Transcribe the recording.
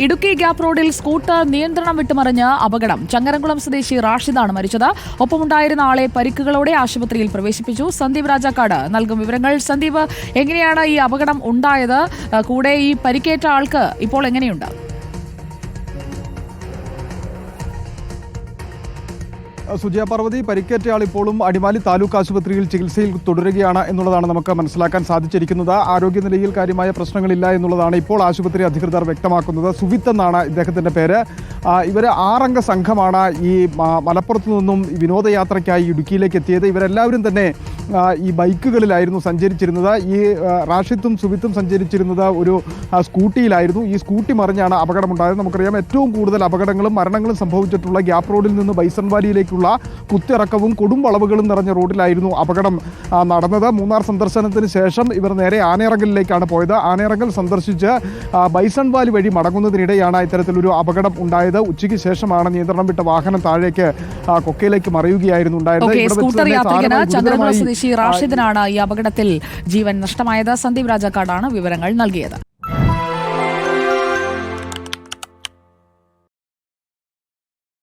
Idukki gap റോഡിൽ scooter നിയന്ത്രണം വിട്ടുമറിഞ്ഞ് അപകടം. ചങ്ങരംകുളം സ്വദേശി റാഷിദാണ് മരിച്ചത്. ഒപ്പമുണ്ടായിരുന്ന ആളെ പരിക്കുകളോടെ ആശുപത്രിയിൽ പ്രവേശിപ്പിച്ചു. സന്ദീപ് രാജാക്കാട് നൽകും വിവരങ്ങൾ. സന്ദീപ് എങ്ങനെയാണ് ഈ അപകടം ഉണ്ടായത്? കൂടെ ഈ പരിക്കേറ്റ ആൾക്ക് ഇപ്പോൾ എങ്ങനെയുണ്ട്? സുജയ പാർവതി പരിക്കേറ്റയാൾ ഇപ്പോഴും അടിമാലി താലൂക്ക് ആശുപത്രിയിൽ ചികിത്സയിൽ തുടരുകയാണ് എന്നുള്ളതാണ് നമുക്ക് മനസ്സിലാക്കാൻ സാധിച്ചിരിക്കുന്നത്. ആരോഗ്യനിലയിൽ കാര്യമായ പ്രശ്നങ്ങളില്ല എന്നുള്ളതാണ് ഇപ്പോൾ ആശുപത്രി അധികൃതർ വ്യക്തമാക്കുന്നത്. സുവിത്ത് എന്നാണ് ഇദ്ദേഹത്തിന്റെ പേര്. ഇവർ ആറംഗ സംഘമാണ് ഈ മലപ്പുറത്തു നിന്നും വിനോദയാത്രയ്ക്കായി ഇടുക്കിയിലേക്ക് എത്തിയത്. ഇവരെല്ലാവരും തന്നെ ഈ ബൈക്കുകളിലായിരുന്നു സഞ്ചരിച്ചിരുന്നത്. ഈ റാഷിത്തും സുവിത്തും സഞ്ചരിച്ചിരുന്നത് ഒരു സ്കൂട്ടിയിലായിരുന്നു. ഈ സ്കൂട്ടി മറിഞ്ഞാണ് അപകടമുണ്ടായത്. നമുക്കറിയാം ഏറ്റവും കൂടുതൽ അപകടങ്ങളും മരണങ്ങളും സംഭവിച്ചിട്ടുള്ള ഗ്യാപ് റോഡിൽ നിന്ന് ബൈസൺവാലിയിലേക്കുള്ള കുത്തിറക്കവും കൊടും വളവുകളും നിറഞ്ഞ റോഡിലായിരുന്നു അപകടം നടന്നത്. മൂന്നാർ സന്ദർശനത്തിന് ശേഷം ഇവർ നേരെ ആനയിറങ്കലിലേക്കാണ് പോയത്. ആനയിറങ്കൽ സന്ദർശിച്ച് ബൈസൺ വാലി വഴി മടങ്ങുന്നതിനിടെയാണ് ഇത്തരത്തിലൊരു അപകടം ഉണ്ടായത്. ഉച്ചയ്ക്ക് ശേഷമാണ് നിയന്ത്രണം വിട്ട വാഹനം താഴേക്ക് കൊക്കയിലേക്ക് മറിയുകയായിരുന്നു റാഷിദിനാണ് ഈ അപകടത്തിൽ ജീവൻ നഷ്ടമായത്. സന്ദീപ് രാജാക്കാടാണ് വിവരങ്ങൾ നൽകിയത്.